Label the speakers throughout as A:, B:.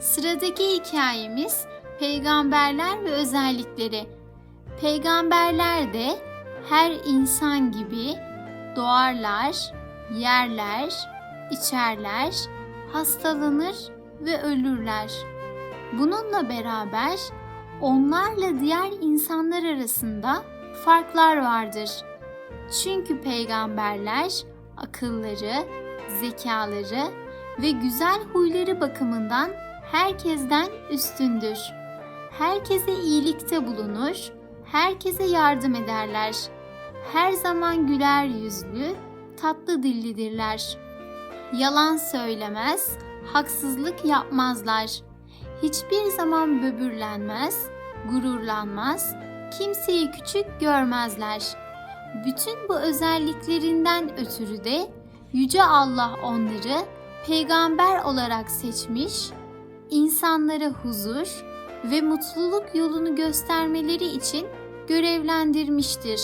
A: Sıradaki hikayemiz peygamberler ve özellikleri. Peygamberler de her insan gibi doğarlar, yerler, içerler, hastalanır ve ölürler. Bununla beraber onlarla diğer insanlar arasında farklar vardır. Çünkü peygamberler akılları, zekaları ve güzel huyları bakımından herkesten üstündür. Herkese iyilikte bulunur, herkese yardım ederler. Her zaman güler yüzlü, tatlı dillidirler. Yalan söylemez, haksızlık yapmazlar. Hiçbir zaman böbürlenmez, gururlanmaz, kimseyi küçük görmezler. Bütün bu özelliklerinden ötürü de Yüce Allah onları peygamber olarak seçmiş, insanlara huzur ve mutluluk yolunu göstermeleri için görevlendirmiştir.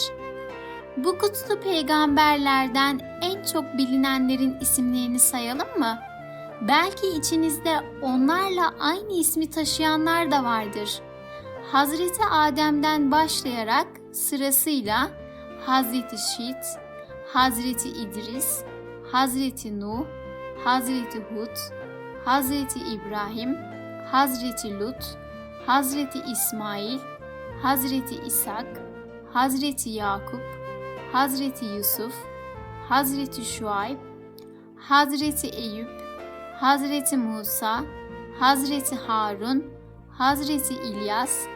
A: Bu kutlu peygamberlerden en çok bilinenlerin isimlerini sayalım mı? Belki içinizde onlarla aynı ismi taşıyanlar da vardır. Hazreti Adem'den başlayarak sırasıyla Hazreti Şit, Hazreti İdris, Hazreti Nuh, Hazreti Hud, Hazreti İbrahim, Hazreti Lut, Hazreti İsmail, Hazreti İshak, Hazreti Yakup, Hazreti Yusuf, Hazreti Şuayb, Hazreti Eyüp, Hazreti Musa, Hazreti Harun, Hazreti İlyas,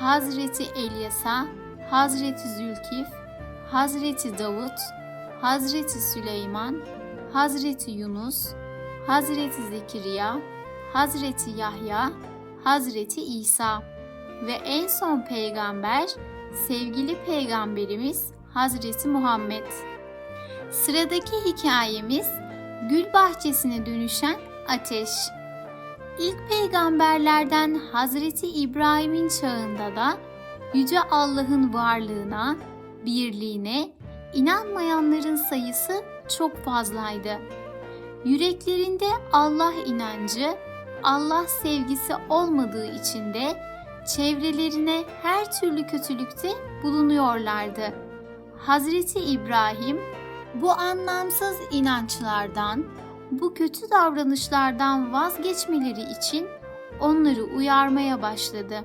A: Hazreti Elyasa, Hazreti Zülkif, Hazreti Davut, Hazreti Süleyman, Hazreti Yunus, Hazreti Zekeriya, Hazreti Yahya, Hazreti İsa ve en son peygamber sevgili peygamberimiz Hazreti Muhammed. Sıradaki hikayemiz gül bahçesine dönüşen ateş. İlk peygamberlerden Hazreti İbrahim'in çağında da Yüce Allah'ın varlığına, birliğine inanmayanların sayısı çok fazlaydı. Yüreklerinde Allah inancı, Allah sevgisi olmadığı için de çevrelerine her türlü kötülükte bulunuyorlardı. Hazreti İbrahim bu anlamsız inançlardan, bu kötü davranışlardan vazgeçmeleri için onları uyarmaya başladı.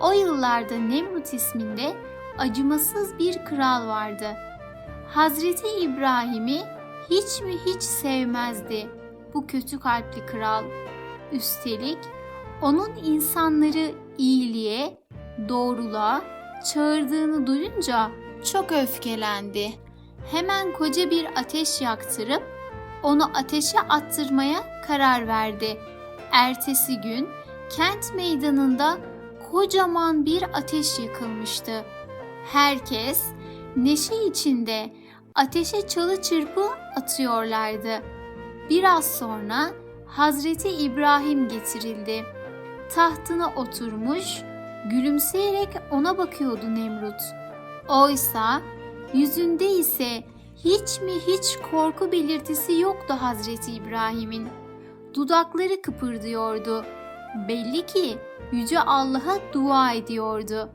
A: O yıllarda Nemrut isminde acımasız bir kral vardı. Hazreti İbrahim'i hiç mi hiç sevmezdi bu kötü kalpli kral. Üstelik onun insanları iyiliğe, doğruluğa çağırdığını duyunca çok öfkelendi. Hemen koca bir ateş yaktırıp onu ateşe attırmaya karar verdi. Ertesi gün kent meydanında kocaman bir ateş yakılmıştı. Herkes neşe içinde ateşe çalı çırpı atıyorlardı. Biraz sonra Hazreti İbrahim getirildi. Tahtına oturmuş, gülümseyerek ona bakıyordu Nemrut. Oysa yüzünde ise hiç mi hiç korku belirtisi yoktu Hazreti İbrahim'in. Dudakları kıpırdıyordu. Belli ki Yüce Allah'a dua ediyordu.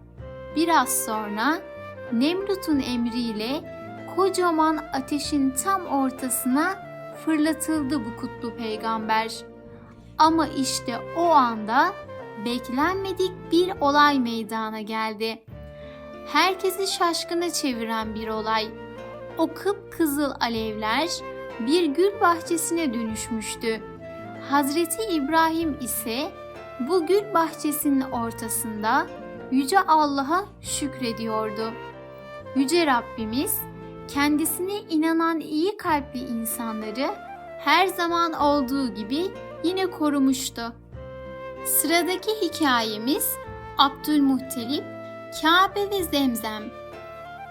A: Biraz sonra Nemrut'un emriyle kocaman ateşin tam ortasına fırlatıldı bu kutlu peygamber. Ama işte o anda beklenmedik bir olay meydana geldi. Herkesi şaşkına çeviren bir olay. O kıpkızıl alevler bir gül bahçesine dönüşmüştü. Hazreti İbrahim ise bu gül bahçesinin ortasında yüce Allah'a şükrediyordu. Yüce Rabbimiz kendisine inanan iyi kalpli insanları her zaman olduğu gibi yine korumuştu. Sıradaki hikayemiz Abdülmuhtelip, Kabe ve Zemzem.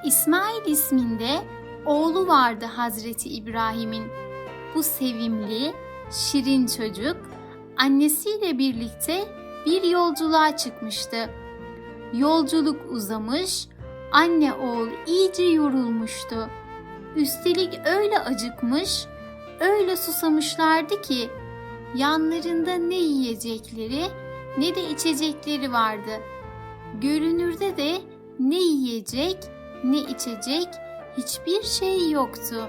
A: İsmail isminde oğlu vardı Hazreti İbrahim'in. Bu sevimli, şirin çocuk annesiyle birlikte bir yolculuğa çıkmıştı. Yolculuk uzamış, anne oğul iyice yorulmuştu. Üstelik öyle acıkmış, öyle susamışlardı ki yanlarında ne yiyecekleri ne de içecekleri vardı. Görünürde de ne yiyecek ne içecek hiçbir şey yoktu.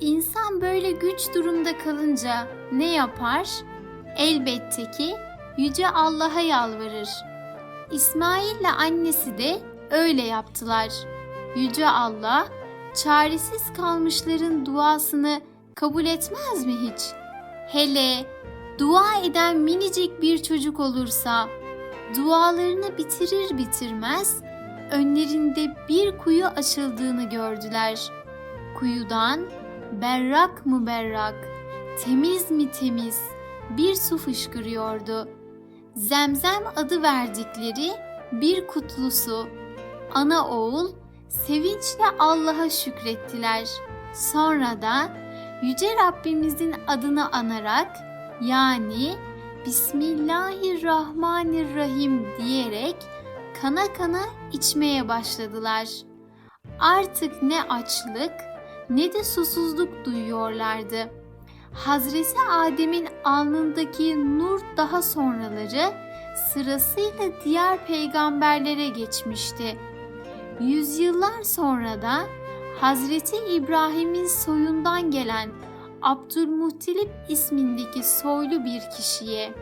A: İnsan böyle güç durumda kalınca ne yapar? Elbette ki yüce Allah'a yalvarır. İsmail ile annesi de öyle yaptılar. Yüce Allah çaresiz kalmışların duasını kabul etmez mi hiç? Hele dua eden minicik bir çocuk olursa dualarını bitirir bitirmez önlerinde bir kuyu açıldığını gördüler. Kuyudan berrak mı berrak, temiz mi temiz bir su fışkırıyordu. Zemzem adı verdikleri bir kutlu su. Ana oğul sevinçle Allah'a şükrettiler. Sonra da Yüce Rabbimizin adını anarak yani Bismillahirrahmanirrahim diyerek kana kana içmeye başladılar. Artık ne açlık ne de susuzluk duyuyorlardı. Hazreti Adem'in alnındaki nur daha sonraları sırasıyla diğer peygamberlere geçmişti. Yüzyıllar sonra da Hazreti İbrahim'in soyundan gelen Abdülmuttalip ismindeki soylu bir kişiye,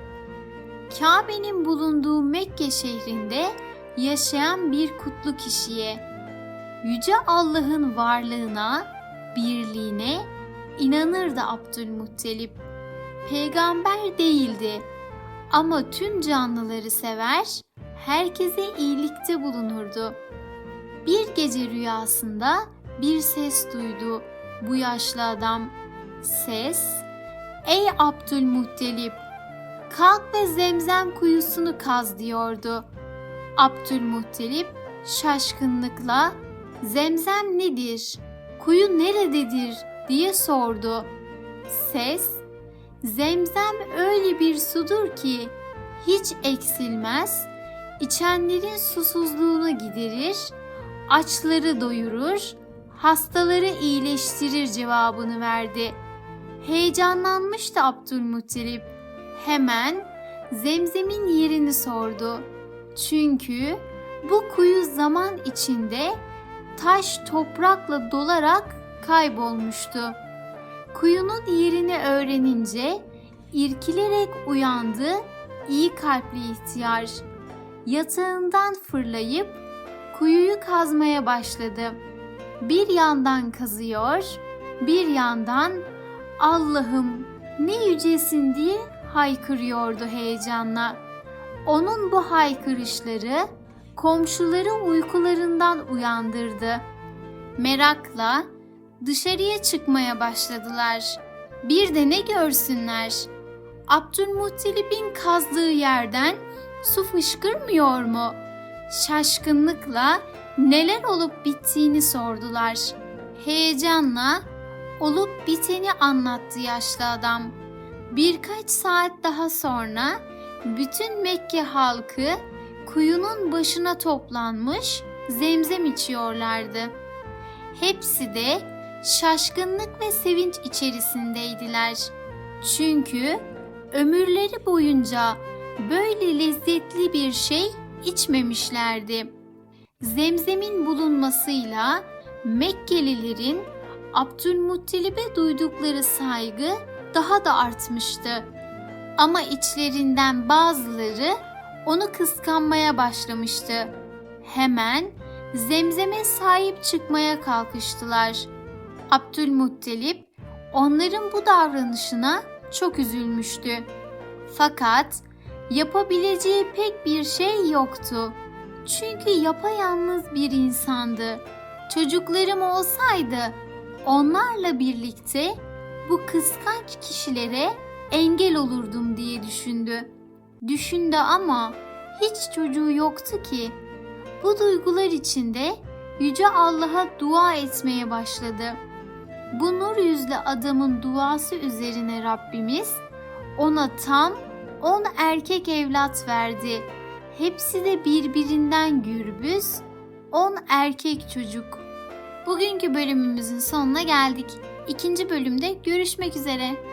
A: Kabe'nin bulunduğu Mekke şehrinde yaşayan bir kutlu kişiye, Yüce Allah'ın varlığına, birliğine inanırdı Abdülmuttalip. Peygamber değildi ama tüm canlıları sever, herkese iyilikte bulunurdu. Bir gece rüyasında bir ses duydu bu yaşlı adam. Ses, ''Ey Abdülmuttalip, kalk ve zemzem kuyusunu kaz.'' diyordu. Abdülmuttalip şaşkınlıkla ''Zemzem nedir? Kuyu nerededir?'' diye sordu. Ses, ''Zemzem öyle bir sudur ki hiç eksilmez, içenlerin susuzluğunu giderir, açları doyurur, hastaları iyileştirir cevabını verdi. Heyecanlanmıştı Abdülmuttalip. Hemen Zemzem'in yerini sordu. Çünkü bu kuyu zaman içinde taş toprakla dolarak kaybolmuştu. Kuyunun yerini öğrenince irkilerek uyandı iyi kalpli ihtiyar. Yatağından fırlayıp kuyuyu kazmaya başladı. Bir yandan kazıyor, bir yandan Allah'ım ne yücesin diye haykırıyordu heyecanla. Onun bu haykırışları komşuları uykularından uyandırdı. Merakla dışarıya çıkmaya başladılar. Bir de ne görsünler? Abdülmuttalip'in kazdığı yerden su fışkırmıyor mu? Şaşkınlıkla neler olup bittiğini sordular. Heyecanla olup biteni anlattı yaşlı adam. Birkaç saat daha sonra bütün Mekke halkı kuyunun başına toplanmış zemzem içiyorlardı. Hepsi de şaşkınlık ve sevinç içerisindeydiler. Çünkü ömürleri boyunca böyle lezzetli bir şey içmemişlerdi. Zemzemin bulunmasıyla Mekkelilerin Abdülmuttalib'e duydukları saygı daha da artmıştı. Ama içlerinden bazıları onu kıskanmaya başlamıştı. Hemen Zemzem'e sahip çıkmaya kalkıştılar. Abdülmuttalip onların bu davranışına çok üzülmüştü. Fakat yapabileceği pek bir şey yoktu. Çünkü yapayalnız bir insandı. Çocuklarım olsaydı onlarla birlikte bu kıskanç kişilere engel olurdum diye düşündü. Düşündü ama hiç çocuğu yoktu ki. Bu duygular içinde Yüce Allah'a dua etmeye başladı. Bu nur yüzlü adamın duası üzerine Rabbimiz ona tam on erkek evlat verdi. Hepsi de birbirinden gürbüz, on erkek çocuk. Bugünkü bölümümüzün sonuna geldik. İkinci bölümde görüşmek üzere.